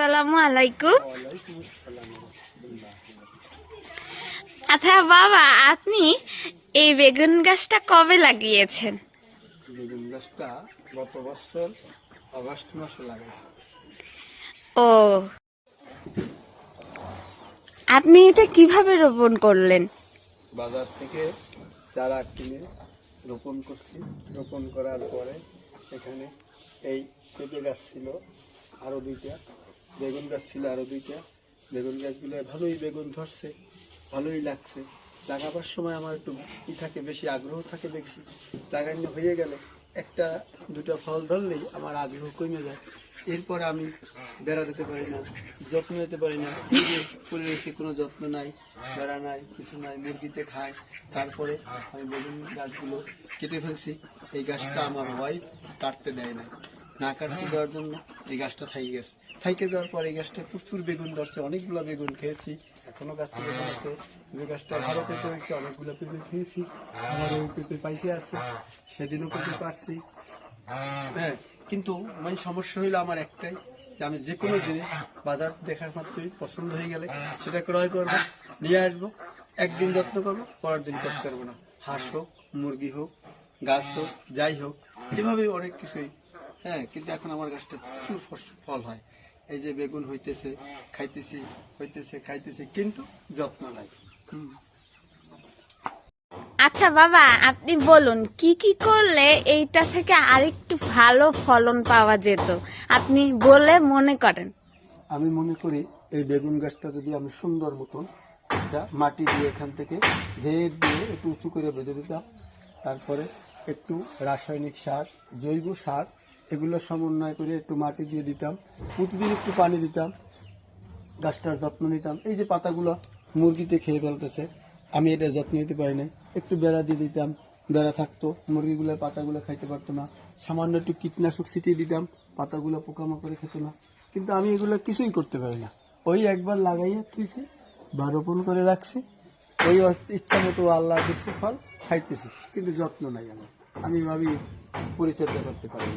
আলাইকুম আসসালাম রহমতুল্লাহ আচ্ছা বাবা আপনি এই বেগুন গাছটা কবে লাগিয়েছেন? বেগুন গাছটা গত বছর আগস্ট মাসে লাগাইছে। ও। আপনি এটা কীভাবে রোপণ করলেন? বাজার থেকে চারা কিনে রোপণ করছি। রোপণ করার পরে এখানে এই পেঁপে গাছ ছিল আরও দুইটা। বেগুন গাছ ছিল আরও দুইটা। বেগুন গাছগুলো ভালোই বেগুন ধরছে, ভালোই লাগছে। লাগাবার সময় আমার একটু ই থাকে বেশি, আগ্রহ থাকে বেশি। লাগানো হয়ে গেলে একটা, দুটো ফল ধরলেই আমার আগ্রহ কমে যায়। এরপর আমি বেড়া দিতে পারি না, যত্ন নিতে পারি না। যে কোনো যত্ন নাই, বেড়া নাই, কিছু নাই, মুরগিতে খায়। তারপরে আমি বেগুন গাছগুলো কেটে ফেলছি। এই গাছটা আমার ওয়াইফ কাটতে দেয় না না কাটতে দেওয়ার জন্য এই গাছটা থাই গেছে। থাইকে যাওয়ার পর এই গাছটা প্রচুর বেগুন ধরছে অনেকগুলো বেগুন খেয়েছি এখনও গাছে বেগুন আছে। যে গাছটা ভালো পেঁপে হয়েছে অনেকগুলো পেঁপে খেয়েছি আমার ওই পেঁপে পাইতে আছে সেদিনও পেঁপে পারছি। হ্যাঁ। কিন্তু মানে সমস্যা হইল আমার একটাই যে আমি যে কোনো জিনিস বাজার দেখার মাত্রই পছন্দ হয়ে গেলে সেটা ক্রয় করব নিয়ে আসব একদিন যত্ন করব পরের দিন করতে পারব না। হাঁস হোক মুরগি হোক গাছ হোক যাই হোক এভাবে অনেক কিছুই হ্যাঁ কিন্তু এখন আমার গাছটা প্রচুর ফল হয়। এই যে বেগুন হইতেছে খাইতেছি হইতেছে খাইতেছি কিন্তু যত্ন নাই। হুম। আচ্ছা বাবা আপনি বলুন কি কি করলে এইটা থেকে আরেকটু ভালো ফলন পাওয়া যেত? আপনি বলে মনে করেন। আমি মনে করি এই বেগুন গাছটা যদি আমি সুন্দর মতন একটা মাটি দিয়ে এখান থেকে ভেদ দিয়ে একটু উঁচু করে বেঁধে দিতাম তারপরে একটু রাসায়নিক সার জৈব সার এগুলো সমন্বয় করে একটু মাটি দিয়ে দিতাম, প্রতিদিন একটু পানি দিতাম, গাছটার যত্ন নিতাম। এই যে পাতাগুলো মুরগিতে খেয়ে ফেলতেছে, আমি এটা যত্ন নিতে পারি না একটু বেড়া দিয়ে দিতাম, বেড়া থাকতো মুরগিগুলোর পাতাগুলো খাইতে পারতো না। সামান্য একটু কীটনাশক ছিটিয়ে দিতাম, পাতাগুলো পোকামাকড়ে খেত না। কিন্তু আমি এগুলো কিছুই করতে পারি না। ওই একবার লাগাইয়া থুইছি বা রোপণ করে রাখছি। ওই ইচ্ছা মতো আল্লাহ দিচ্ছে ফল খাইতেছি, কিন্তু যত্ন নাই আমার। আমি ভাবি পরিচর্যা করতে পারি।